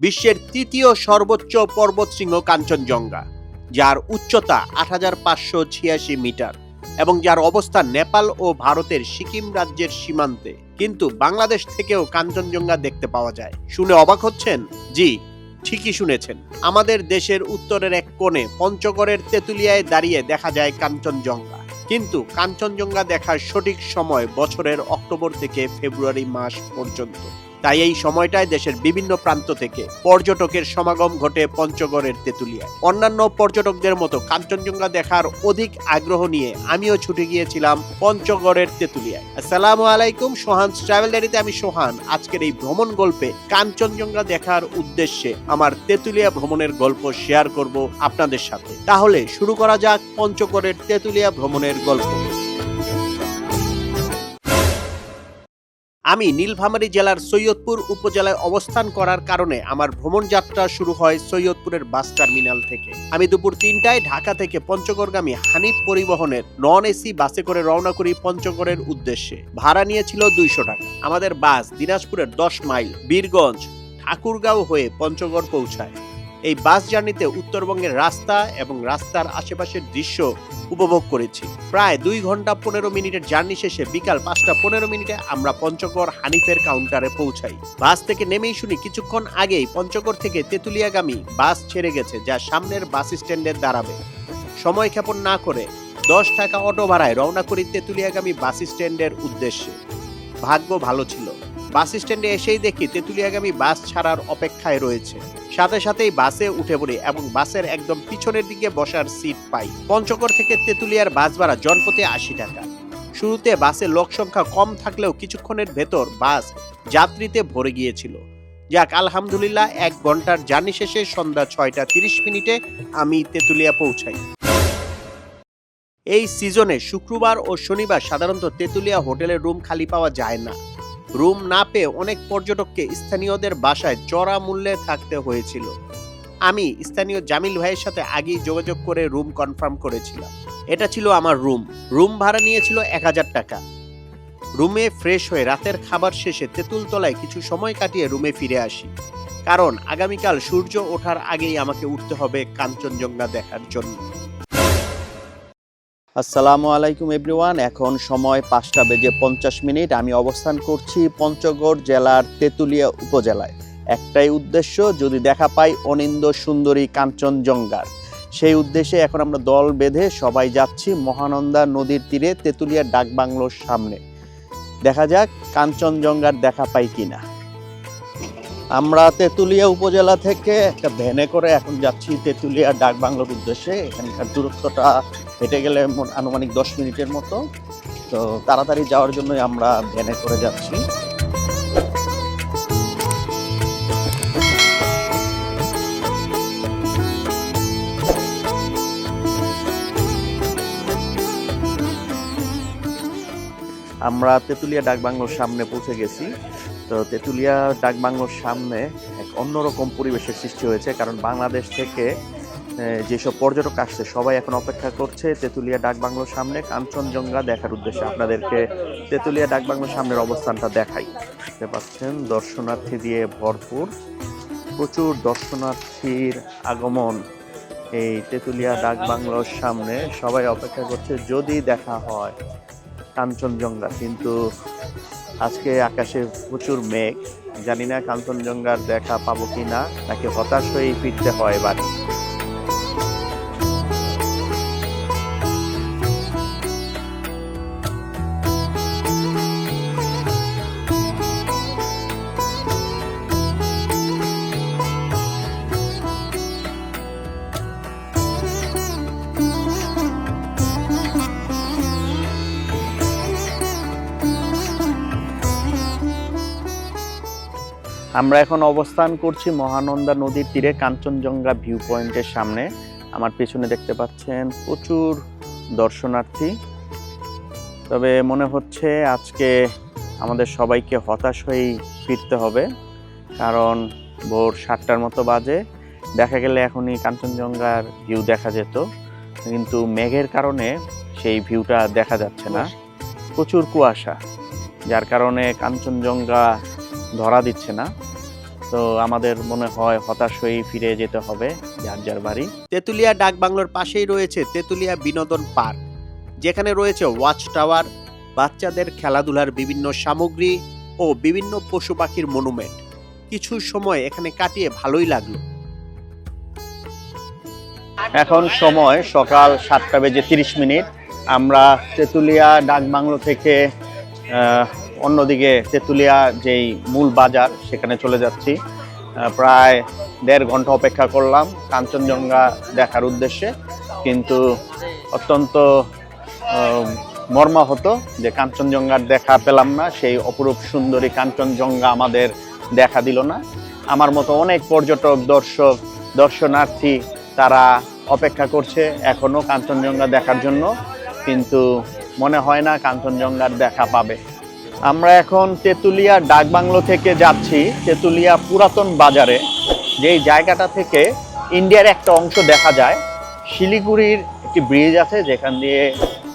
বিশ্বের তৃতীয় সর্বোচ্চ পর্বতশৃঙ্গ কাঞ্চনজঙ্ঘা, যার উচ্চতা আট হাজার পাঁচশো ছিয়াশি মিটার এবং যার অবস্থান নেপাল ও ভারতের সিকিম রাজ্যের সীমান্তে। কিন্তু বাংলাদেশ থেকেও কাঞ্চনজঙ্ঘা দেখতে পাওয়া যায়। শুনে অবাক হচ্ছেন? জি, ঠিকই শুনেছেন। আমাদের দেশের উত্তরের এক কোণে পঞ্চগড়ের তেঁতুলিয়ায় দাঁড়িয়ে দেখা যায় কাঞ্চনজঙ্ঘা। কিন্তু কাঞ্চনজঙ্ঘা দেখার সঠিক সময় বছরের অক্টোবর থেকে ফেব্রুয়ারি মাস পর্যন্ত। তাই এই সময়টায় দেশের বিভিন্ন প্রান্ত থেকে পর্যটকের সমাগম ঘটে পঞ্চগড়ের তেঁতুলিয়ায়। অন্যান্য পর্যটকদের মতো কাঞ্চনজঙ্ঘা দেখার অধিক আগ্রহ নিয়ে আমিও ছুটে গিয়েছিলাম পঞ্চগড়ের তেঁতুলিয়ায়। আসসালামু আলাইকুম, সোহান ট্রাভেল ডায়েরিতে আমি সোহান। আজকের এই ভ্রমণ গল্পে কাঞ্চনজঙ্ঘা দেখার উদ্দেশ্যে আমার তেঁতুলিয়া ভ্রমণের গল্প শেয়ার করব আপনাদের সাথে। তাহলে শুরু করা যাক পঞ্চগড়ের তেঁতুলিয়া ভ্রমণের গল্প। আমি নীলফামারী জেলার সৈয়দপুর উপজেলায় অবস্থান করার কারণে আমার ভ্রমণ যাত্রা শুরু হয় সৈয়দপুরের বাস টার্মিনাল থেকে। আমি দুপুর তিনটায় ঢাকা থেকে পঞ্চগড়গামী হানিফ পরিবহনের নন এসি বাসে করে রওনা করি পঞ্চগড়ের উদ্দেশ্যে। ভাড়া নিয়েছিল দুইশো টাকা। আমাদের বাস দিনাজপুরের দশ মাইল, বীরগঞ্জ, ঠাকুরগাঁও হয়ে পঞ্চগড় পৌঁছায়। এই বাস জার্নিতে উত্তরবঙ্গের রাস্তা এবং রাস্তার আশেপাশের দৃশ্য উপভোগ করেছি। প্রায় দুই ঘণ্টা পনেরো মিনিটের জার্নি শেষে বিকাল পাঁচটা পনেরো মিনিটে আমরা পঞ্চগড় হানিফের কাউন্টারে পৌঁছাই। বাস থেকে নেমেই শুনি কিছুক্ষণ আগেই পঞ্চগড় থেকে তেঁতুলিয়াগামী বাস ছেড়ে গেছে যা সামনের বাস স্ট্যান্ডে দাঁড়াবে সময় ক্ষেপণ না করে দশ টাকা অটো ভাড়ায় রওনা করি তেঁতুলিয়াগামী বাস স্ট্যান্ডের উদ্দেশ্যে। ভাগ্য ভালো ছিল। বাস স্ট্যান্ডে এসেই দেখি তেঁতুলিয়াগামী বাস ছাড়ার অপেক্ষায় রয়েছে। সাথে সাথেই বাসে উঠে পড়ি এবং বাসের একদম পিছনের দিকে বসার সিট পাই। পঞ্চগড় থেকে তেঁতুলিয়ার বাস ভাড়া জনপথে আশি টাকা। শুরুতে বাসে লোক সংখ্যা কম থাকলেও কিছুক্ষণের ভেতর বাস যাত্রীতে ভরে গিয়েছিল। যাক, আলহামদুলিল্লাহ, এক ঘণ্টার জার্নি শেষে সন্ধ্যা ছয়টা তিরিশ মিনিটে আমি তেঁতুলিয়া পৌঁছাই। এই সিজনে শুক্রবার ও শনিবার সাধারণত তেঁতুলিয়া হোটেলের রুম খালি পাওয়া যায় না। রুম না পেয়ে অনেক পর্যটককে স্থানীয়দের বাসায় চড়া মূল্যে থাকতে হয়েছিল। আমি স্থানীয় জামিল ভাইয়ের সাথে আগেই যোগাযোগ করে রুম কনফার্ম করেছিলাম। এটা ছিল আমার রুম। রুম ভাড়া নিয়েছিল এক হাজার টাকা। রুমে ফ্রেশ হয়ে রাতের খাবার শেষে তেঁতুলতলায় কিছু সময় কাটিয়ে রুমে ফিরে আসি। কারণ আগামীকাল সূর্য ওঠার আগেই আমাকে উঠতে হবে কাঞ্চনজঙ্ঘা দেখার জন্য। আসসালামু আলাইকুম এভরিওয়ান, এখন সময় পাঁচটা বেজে পঞ্চাশ মিনিট। আমি অবস্থান করছি পঞ্চগড় জেলার তেঁতুলিয়া উপজেলায়। একটাই উদ্দেশ্য, যদি দেখা পাই অনিন্দ সুন্দরী কাঞ্চনজঙ্ঘার। সেই উদ্দেশ্যে এখন আমরা দল বেঁধে সবাই যাচ্ছি মহানন্দা নদীর তীরে তেঁতুলিয়া ডাকবাংলোর সামনে। দেখা যাক কাঞ্চনজঙ্ঘার দেখা পাই কিনা। আমরা তেঁতুলিয়া উপজেলা থেকে একটা ভ্যানে করে এখন যাচ্ছি তেঁতুলিয়া ডাকবাংলোর উদ্দেশ্যে। এখানকার দূরত্বটা হেঁটে গেলে আনুমানিক দশ মিনিটের মতো। তো তাড়াতাড়ি যাওয়ার জন্যই আমরা ভ্যানে করে যাচ্ছি। আমরা তেঁতুলিয়া ডাকবাংলোর সামনে পৌঁছে গেছি। তো তেঁতুলিয়া ডাকবাংলোর সামনে এক অন্যরকম পরিবেশের সৃষ্টি হয়েছে, কারণ বাংলাদেশ থেকে যেসব পর্যটক আসছে, সবাই এখন অপেক্ষা করছে তেঁতুলিয়া ডাকবাংলোর সামনে কাঞ্চনজঙ্ঘা দেখার উদ্দেশ্যে আপনাদেরকে তেঁতুলিয়া ডাকবাংলোর সামনের অবস্থানটা দেখাই। দেখতে পাচ্ছেন, দর্শনার্থী দিয়ে ভরপুর, প্রচুর দর্শনার্থীর আগমন এই তেঁতুলিয়া ডাকবাংলোর সামনে। সবাই অপেক্ষা করছে যদি দেখা হয় কাঞ্চনজঙ্ঘা, কিন্তু আজকে আকাশে প্রচুর মেঘ। জানি না কাঞ্চনজঙ্ঘার দেখা পাবো কি না নাকি হতাশ হয়েই ফিরতে হয় বাড়ি। আমরা এখন অবস্থান করছি মহানন্দা নদীর তীরে কাঞ্চনজঙ্ঘা ভিউ পয়েন্টের সামনে। আমার পেছনে দেখতে পাচ্ছেন প্রচুর দর্শনার্থী। তবে মনে হচ্ছে আজকে আমাদের সবাইকে হতাশ হয়েই ফিরতে হবে, কারণ ভোর সাতটার মতো বাজে। দেখা গেলে এখনই কাঞ্চনজঙ্ঘার ভিউ দেখা যেত, কিন্তু মেঘের কারণে সেই ভিউটা দেখা যাচ্ছে না। প্রচুর কুয়াশা, যার কারণে কাঞ্চনজঙ্ঘা ধরা দিচ্ছে না। তো আমাদের মনে হয় হতাশ হয়েই ফিরে যেতে হবে যার যার বাড়ি। তেতুলিয়া ডাক বাংলোর পাশেই রয়েছে তেতুলিয়া বিনোদন পার্ক যেখানে রয়েছে ওয়াচ টাওয়ার বাচ্চাদের খেলাধুলার বিভিন্ন সামগ্রী ও বিভিন্ন পশু পাখির মনুমেন্ট। কিছু সময় এখানে কাটিয়ে ভালোই লাগল। এখন সময় সকাল সাতটা বেজে তিরিশ মিনিট। আমরা তেঁতুলিয়া ডাকবাংলো থেকে আহ, অন্যদিকে তেঁতুলিয়া যেই মূল বাজার, সেখানে চলে যাচ্ছি। প্রায় দেড় ঘণ্টা অপেক্ষা করলাম কাঞ্চনজঙ্ঘা দেখার উদ্দেশ্যে। কিন্তু অত্যন্ত মর্মাহত যে কাঞ্চনজঙ্ঘার দেখা পেলাম না, সেই অপরূপ সুন্দরী কাঞ্চনজঙ্ঘা আমাদের দেখা দিল না। আমার মতো অনেক পর্যটক, দর্শক, দর্শনার্থী তারা অপেক্ষা করছে এখনও কাঞ্চনজঙ্ঘা দেখার জন্য। কিন্তু মনে হয় না কাঞ্চনজঙ্ঘার দেখা পাবে। আমরা এখন তেঁতুলিয়া ডাকবাংলো থেকে যাচ্ছি, তেঁতুলিয়া পুরাতন বাজারে, যেই জায়গাটা থেকে ইন্ডিয়ার একটা অংশ দেখা যায়। শিলিগুড়ির একটি ব্রিজ আছে, যেখান দিয়ে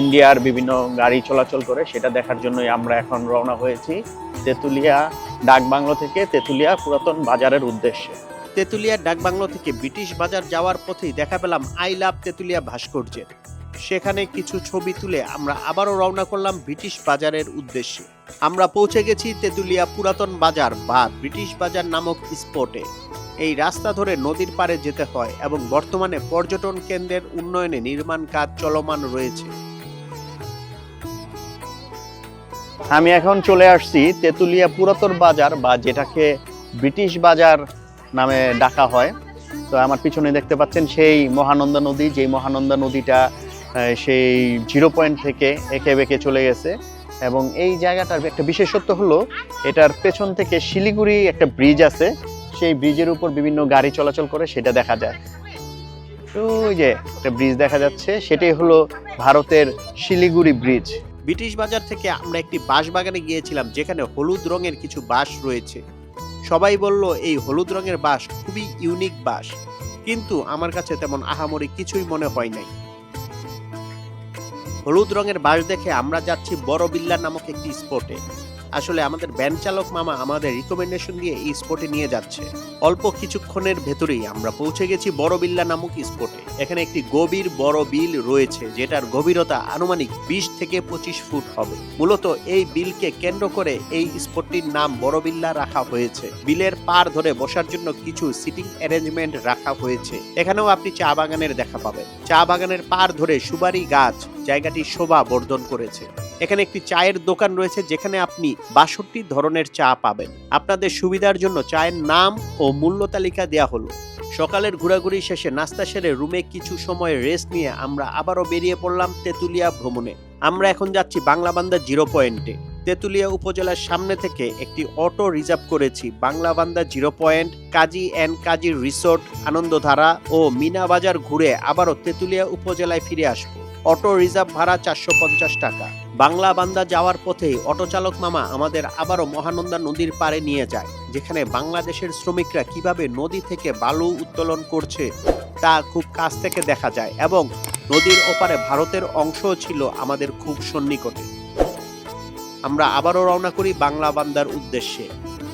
ইন্ডিয়ার বিভিন্ন গাড়ি চলাচল করে, সেটা দেখার জন্যই আমরা এখন রওনা হয়েছি তেঁতুলিয়া ডাকবাংলো থেকে, তেঁতুলিয়া পুরাতন বাজারের উদ্দেশ্যে। তেতুলিয়া ডাকবাংলো থেকে ব্রিটিশ বাজার যাওয়ার পথেই দেখা পেলাম আই লাভ তেতুলিয়া ভাস্কর্যের। সেখানে কিছু ছবি তুলে আমরা আবারও রওনা করলাম ব্রিটিশ বাজারের উদ্দেশ্যে। আমরা পৌঁছে গেছি তেতুলিয়া পুরাতন বাজার বা ব্রিটিশ বাজার নামক স্পটে। এই রাস্তা ধরে নদীর পাড়ে যেতে হয় এবং বর্তমানে পর্যটন কেন্দ্রের উন্নয়নে নির্মাণ কাজ চলমান রয়েছে। আমি এখন চলে আসছি তেঁতুলিয়া পুরাতন বাজার বা যেটাকে ব্রিটিশ বাজার নামে ডাকা হয়। তো আমার পিছনে দেখতে পাচ্ছেন সেই মহানন্দা নদী, যেই মহানন্দা নদীটা সেই জিরো পয়েন্ট থেকে এঁকে বেঁকে চলে গেছে। এবং এই জায়গাটার একটা বিশেষত্ব হলো, এটার পেছন থেকে শিলিগুড়ি একটা ব্রিজ আছে। সেই ব্রিজের উপর বিভিন্ন গাড়ি চলাচল করে, সেটা দেখা যায়। তো ওই যে একটা ব্রিজ দেখা যাচ্ছে, সেটাই হলো ভারতের শিলিগুড়ি ব্রিজ। ব্রিটিশ বাজার থেকে আমরা একটি বাঁশ বাগানে গিয়েছিলাম, যেখানে হলুদ রঙের কিছু বাঁশ রয়েছে। সবাই বলল, এই হলুদ রঙের বাঁশ খুবই ইউনিক বাঁশ। কিন্তু আমার কাছে তেমন আহামরি কিছুই মনে হয় নাই। হলুদ রঙের বাস দেখে আমরা যাচ্ছি বড় বিল্লা নামক একটি স্পটে আসলে আমাদের ভ্যান চালক মামা আমাদের রিকমেন্ডেশন দিয়ে এই স্পটে নিয়ে যাচ্ছে। অল্প কিছুক্ষণের ভেতরেই আমরা পৌঁছে গেছি বড় বিল্লা নামক স্পটে এখানে একটি গভীর বড় বিল রয়েছে, যেটার গভীরতা আনুমানিক বিশ থেকে পঁচিশ ফুট হবে। মূলত এই বিলকে কেন্দ্র করে এই স্পটটির নাম বড় বিল্লা রাখা হয়েছে। বিলের পার ধরে বসার জন্য কিছু সিটিং অ্যারেঞ্জমেন্ট রাখা হয়েছে। এখানেও আপনি চা বাগানের দেখা পাবেন। চা বাগানের পার ধরে সুবারি গাছ জায়গাটি শোভা বর্ধন করেছে। এখানে একটি চায়ের দোকান রয়েছে যেখানে আপনি বাষট্টি ধরনের চা পাবেন। আপনাদের সুবিধার জন্য চায়ের নাম ও মূল্য তালিকা দেওয়া হলো। সকালের ঘোরাঘুরি শেষে নাস্তা সেরে রুমে কিছু সময় রেস্ট নিয়ে আমরা আবারও বেরিয়ে পড়লাম তেতুলিয়া ভ্রমণে। আমরা এখন যাচ্ছি বাংলাবান্ধা জিরো পয়েন্টে। তেতুলিয়া উপজেলার সামনে থেকে একটি অটো রিজার্ভ করেছি Banglabandha zero point, Kazi and Kazi resort, Anandadhara ও মিনা বাজার ঘুরে আবারও তেতুলিয়া উপজেলায় ফিরে আসব। অটো রিজার্ভ ভাড়া চারশো পঞ্চাশ টাকা। বাংলা বান্দা যাওয়ার পথেই অটো চালক মামা আমাদের আবারও মহানন্দা নদীর পাড়ে নিয়ে যায়, যেখানে বাংলাদেশের শ্রমিকরা কীভাবে নদী থেকে বালু উত্তোলন করছে তা খুব কাছ থেকে দেখা যায় এবং নদীর ওপারে ভারতের অংশও ছিল আমাদের খুব সন্নিকটে। আমরা আবারও রওনা করি বাংলা বান্দার উদ্দেশ্যে।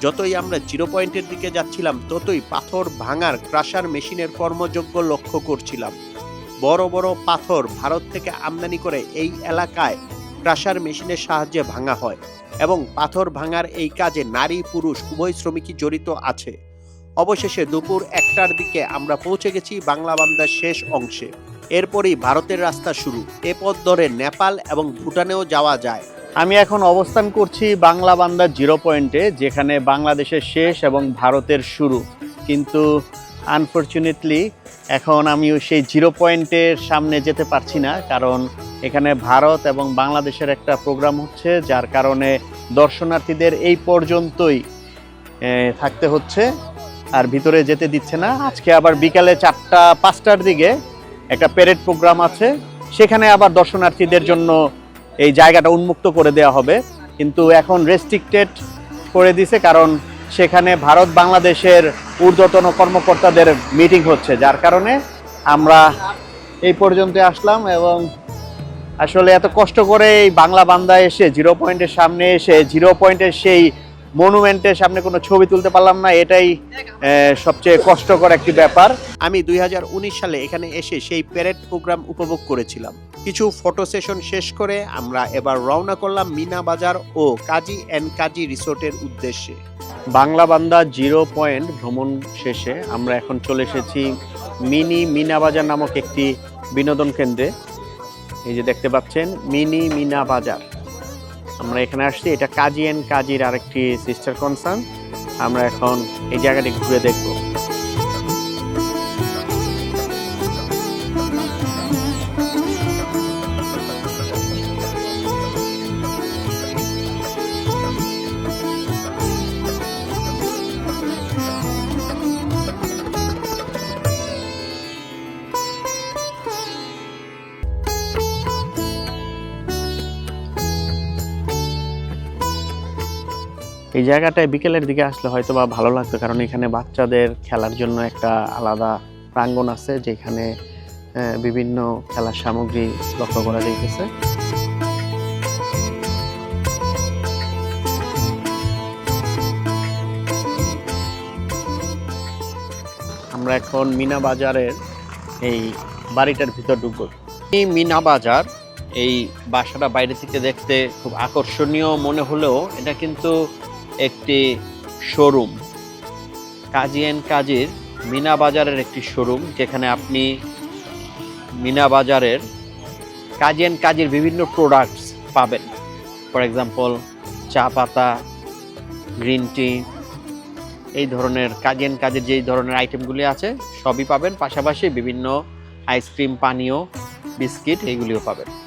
যতই আমরা জিরো পয়েন্টের দিকে যাচ্ছিলাম, ততই পাথর ভাঙার ক্রাশার মেশিনের কর্মযোগ্য লক্ষ্য করছিলাম। বড় বড় পাথর ভারত থেকে আমদানি করে এই এলাকায় ক্রাশার মেশিনের সাহায্যে ভাঙা হয় এবং পাথর ভাঙার এই কাজে নারী, পুরুষ, উভয় শ্রমিকই জড়িত আছে। অবশেষে দুপুর একটার দিকে আমরা পৌঁছে গেছি বাংলা বান্দার শেষ অংশে। এরপরই ভারতের রাস্তা শুরু। এ পথ ধরে নেপাল এবং ভুটানেও যাওয়া যায়। আমি এখন অবস্থান করছি বাংলা বান্দা জিরো পয়েন্টে, যেখানে বাংলাদেশের শেষ এবং ভারতের শুরু। কিন্তু আনফর্চুনেটলি এখন আমি সেই জিরো পয়েন্টের সামনে যেতে পারছি না, কারণ এখানে ভারত এবং বাংলাদেশের একটা প্রোগ্রাম হচ্ছে, যার কারণে দর্শনার্থীদের এই পর্যন্তই থাকতে হচ্ছে, আর ভিতরে যেতে দিচ্ছে না। আজকে আবার বিকালে চারটা, পাঁচটার দিকে একটা প্যারেড প্রোগ্রাম আছে, সেখানে আবার দর্শনার্থীদের জন্য এই জায়গাটা উন্মুক্ত করে দেওয়া হবে। কিন্তু এখন রেস্ট্রিক্টেড করে দিছে কারণ সেখানে ভারত বাংলাদেশের ঊর্ধ্বতন কর্মকর্তাদের মিটিং হচ্ছে, যার কারণে আমরা এই পর্যন্ত আসলাম এবং আসলে এত কষ্ট করে এই বাংলা বান্দা এসে জিরো পয়েন্টের সামনে এসে জিরো পয়েন্টের সেই মনুমেন্টের সামনে কোনো ছবি তুলতে পারলাম না, এটাই সবচেয়ে কষ্টকর একটি ব্যাপার। আমি দুই হাজার উনিশ সালে এখানে এসে সেই প্যারেড প্রোগ্রাম উপভোগ করেছিলাম। কিছু ফটো সেশন শেষ করে আমরা এবার রওনা করলাম মিনা বাজার ও কাজী অ্যান্ড কাজী রিসোর্টের উদ্দেশ্যে। বাংলা বান্দা জিরো পয়েন্ট ভ্রমণ শেষে আমরা এখন চলে এসেছি মিনি মিনা বাজার নামক একটি বিনোদন কেন্দ্রে। এই যে দেখতে পাচ্ছেন, মিনি মিনা বাজার। আমরা এখানে আসছি। এটা কাজী কাজির কাজীর আরেকটি সিস্টার কনসার্ন আমরা এখন এই জায়গাটি ঘুরে দেখব। এই জায়গাটায় বিকেলের দিকে আসলে হয়তো বা ভালো লাগতো, কারণ এখানে বাচ্চাদের খেলার জন্য একটা আলাদা প্রাঙ্গণ আছে, যেখানে বিভিন্ন খেলার সামগ্রী লক্ষ্য করা যাইতেছে। আমরা এখন মিনা বাজারের এই বাড়িটার ভিতর ঢুকবো। এই মিনা বাজার, এই বাসাটা বাইরে থেকে দেখতে খুব আকর্ষণীয় মনে হলেও, এটা কিন্তু একটি শোরুম কাজী অ্যান্ড কাজীর মিনা বাজারের একটি শোরুম যেখানে আপনি মিনা বাজারের কাজী অ্যান্ড কাজীর বিভিন্ন প্রোডাক্টস পাবেন। ফর এক্সাম্পল চা পাতা গ্রিন টি এই ধরনের কাজী অ্যান্ড কাজের যেই ধরনের আইটেমগুলি আছে, সবই পাবেন। পাশাপাশি বিভিন্ন আইসক্রিম পানীয় বিস্কিট এইগুলিও পাবেন।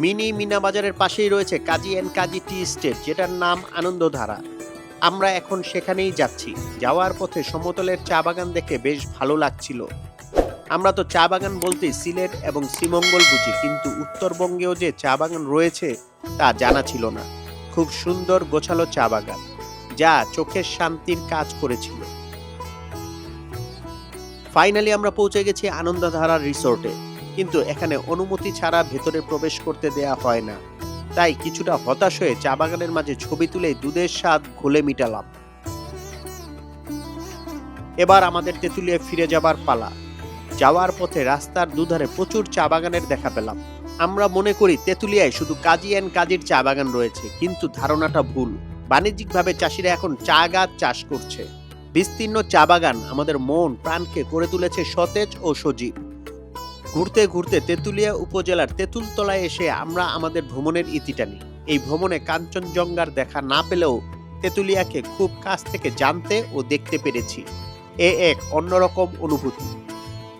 মিনি মিনা বাজারের পাশেই রয়েছে কাজী অ্যান্ড কাজী টি স্টেট, যেটার নাম আনন্দধারা। আমরা এখন সেখানেই যাচ্ছি। যাওয়ার পথে সমতলের চা বাগান দেখে বেশ ভালো লাগছিল। আমরা তো চা বাগান বলতেই সিলেট এবং শ্রীমঙ্গল বুঝি, কিন্তু উত্তরবঙ্গেও যে চা বাগান রয়েছে তা জানা ছিল না। খুব সুন্দর গোছালো চা বাগান, যা চোখের শান্তির কাজ করেছিল। ফাইনালি আমরা পৌঁছে গেছি আনন্দধারা রিসোর্টে। কিন্তু এখানে অনুমতি ছাড়া ভেতরে প্রবেশ করতে দেয়া হয় না। তাই কিছুটা হতাশ হয়ে চা বাগানের মাঝে ছবি তুলে দুধের স্বাদ ঘোলে মিটালাম। এবার আমাদের তেঁতুলিয়া ফিরে যাবার পালা। যাওয়ার পথে রাস্তার দুধারে প্রচুর চা বাগানের দেখা পেলাম। আমরা মনে করি তেঁতুলিয়ায় শুধু কাজী অ্যান্ড কাজীর চা বাগান রয়েছে, কিন্তু ধারণাটা ভুল। বাণিজ্যিকভাবে চাষিরা এখন চা গাছ চাষ করছে। বিস্তীর্ণ চা বাগান আমাদের মন, প্রাণকে করে তুলেছে সতেজ ও সজীব। ঘুরতে ঘুরতে তেঁতুলিয়া উপজেলার তেঁতুলতলায় এসে আমরা আমাদের ভ্রমণের ইতি টানি এই ভ্রমণে কাঞ্চনজঙ্ঘার দেখা না পেলেও তেঁতুলিয়াকে খুব কাছ থেকে জানতে ও দেখতে পেরেছি। এ এক অন্যরকম অনুভূতি।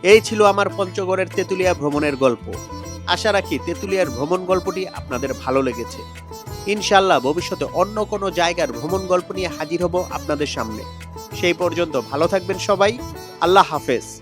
এই ছিল আমার পঞ্চগড়ের তেঁতুলিয়া ভ্রমণের গল্প। আশা রাখি তেঁতুলিয়ার ভ্রমণ গল্পটি আপনাদের ভালো লেগেছে। ইনশাল্লাহ ভবিষ্যতে অন্য কোনো জায়গার ভ্রমণ গল্প নিয়ে হাজির হব আপনাদের সামনে। সেই পর্যন্ত ভালো থাকবেন সবাই। আল্লাহ হাফেজ।